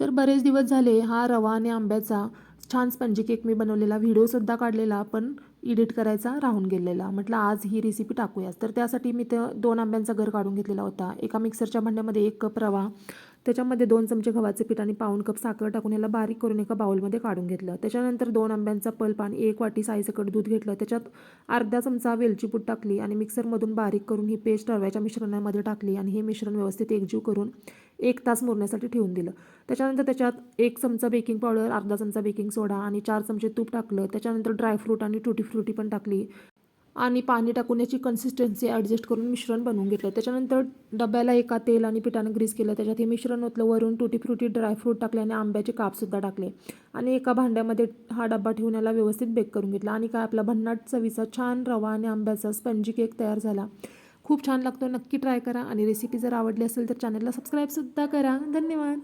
तर बरेच दिवस झाले हा रवा आणि आंब्याचा छान स्पंजी केक मी बनवलेला व्हिडिओसुद्धा काढलेला पण एडिट करायचा राहून गेलेला. म्हटलं आज ही रेसिपी टाकूयाच तर त्यासाठी मी त्या दोन आंब्यांचा घर काढून घेतलेला होता. एका मिक्सरच्या भांड्यामध्ये एक कप रवा त्याच्यामध्ये दोन चमचे गव्हाचे पीठ आणि पाऊण कप साखर टाकून याला बारीक करून एका बाउलमध्ये काढून घेतलं. त्याच्यानंतर दोन आंब्यांचा पल्प आणि एक वाटी साईसकट दूध घेतलं. त्याच्यात अर्धा चमचा वेलची पूड टाकली आणि मिक्सरमधून बारीक करून ही पेस्ट रव्याच्या मिश्रणामध्ये टाकली आणि हे मिश्रण व्यवस्थित एकजीव करून एक तास मुरण्यासाठी ठेवून दिलं. त्याच्यानंतर त्याच्यात एक चमचा बेकिंग पावडर अर्धा चमचा बेकिंग सोडा आणि चार चमचे तूप टाकलं. त्याच्यानंतर ड्रायफ्रूट आणि टुटी फ्रुटी पण टाकली. आणि पाणी टाकून याची कन्सिस्टन्सी ॲडजस्ट करून मिश्रण बनवून घेतलं. त्याच्यानंतर डब्याला एका तेल आणि पिठानं ग्रीस केलं. त्याच्यात हे मिश्रण ओतलं. वरून टुटी फ्रुटी ड्रायफ्रूट टाकले आणि आंब्याचे कापसुद्धा टाकले. आणि एका भांड्यामध्ये हा डब्बा ठेवून याला व्यवस्थित बेक करून घेतला. आणि काय आपला भन्नाट चवीचा छान रवा आणि आंब्याचा स्पंजी केक तयार झाला. खूप छान लागतो नक्की ट्राय करा. आणि रेसिपी जर आवडली असेल तर चॅनलला सबस्क्राईबसुद्धा करा. धन्यवाद.